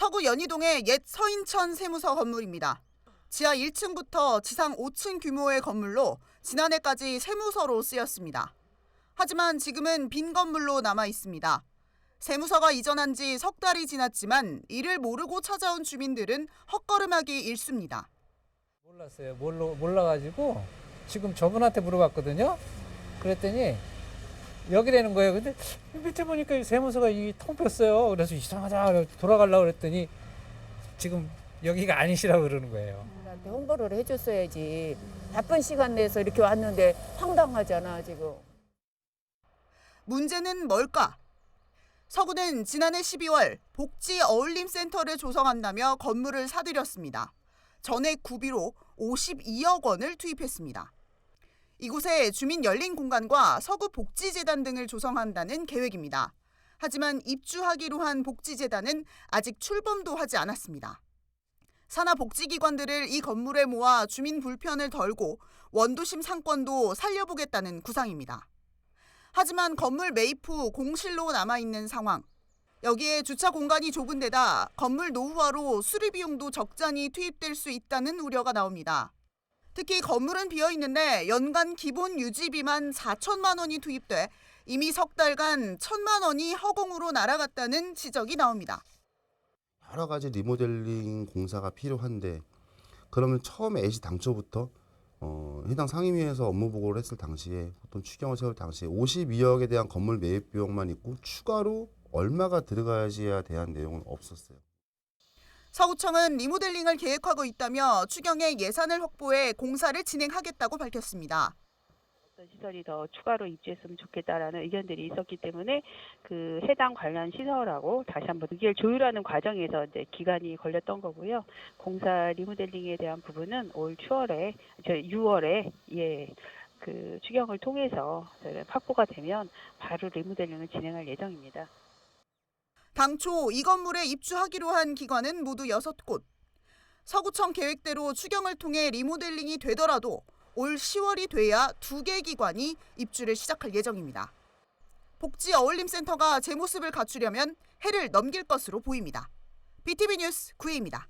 서구 연희동의 옛 서인천 세무서 건물입니다. 지하 1층부터 지상 5층 규모의 건물로 지난해까지 세무서로 쓰였습니다. 하지만 지금은 빈 건물로 남아 있습니다. 세무서가 이전한 지 석 달이 지났지만 이를 모르고 찾아온 주민들은 헛걸음하기 일쑤입니다. 몰랐어요. 몰라, 몰라가지고 지금 저분한테 물어봤거든요. 그랬더니 여기라는 거예요. 근데 밑에 보니까 이 세무서가 이통 뺐어요. 그래서 이상하다. 돌아가려고 그랬더니 지금 여기가 아니시라고 그러는 거예요. 나한테 홍보를 해줬어야지. 바쁜 시간 내서 이렇게 왔는데 황당하잖아 지금. 문제는 뭘까? 서구는 지난해 12월 복지 어울림센터를 조성한다며 건물을 사들였습니다. 전액 구비로 52억 원을 투입했습니다. 이곳에 주민 열린 공간과 서구 복지재단 등을 조성한다는 계획입니다. 하지만 입주하기로 한 복지재단은 아직 출범도 하지 않았습니다. 산하 복지기관들을 이 건물에 모아 주민 불편을 덜고 원도심 상권도 살려보겠다는 구상입니다. 하지만 건물 매입 후 공실로 남아있는 상황. 여기에 주차 공간이 좁은 데다 건물 노후화로 수리 비용도 적잖이 투입될 수 있다는 우려가 나옵니다. 특히 건물은 비어 있는데 연간 기본 유지비만 4천만 원이 투입돼 이미 석 달간 천만 원이 허공으로 날아갔다는 지적이 나옵니다. 여러 가지 리모델링 공사가 필요한데 그러면 처음에 애시 당초부터 어, 해당 상임위에서 업무 보고를 했을 당시에 어떤 추경을 세울 당시에 52억에 대한 건물 매입 비용만 있고 추가로 얼마가 들어가야지야 대한 내용은 없었어요. 서구청은 리모델링을 계획하고 있다며 추경에 예산을 확보해 공사를 진행하겠다고 밝혔습니다. 시설이 더 추가로 입주했으면 좋겠다라는 의견들이 있었기 때문에 그 해당 관련 시설하고 다시 한번 의견을 조율하는 과정에서 이제 기간이 걸렸던 거고요. 공사 리모델링에 대한 부분은 올 7월에 저 6월에 예. 그 추경을 통해서 확보가 되면 바로 리모델링을 진행할 예정입니다. 당초 이 건물에 입주하기로 한 기관은 모두 6곳. 서구청 계획대로 추경을 통해 리모델링이 되더라도 올 10월이 돼야 두 개 기관이 입주를 시작할 예정입니다. 복지 어울림센터가 제 모습을 갖추려면 해를 넘길 것으로 보입니다. BTV 뉴스 구혜입니다.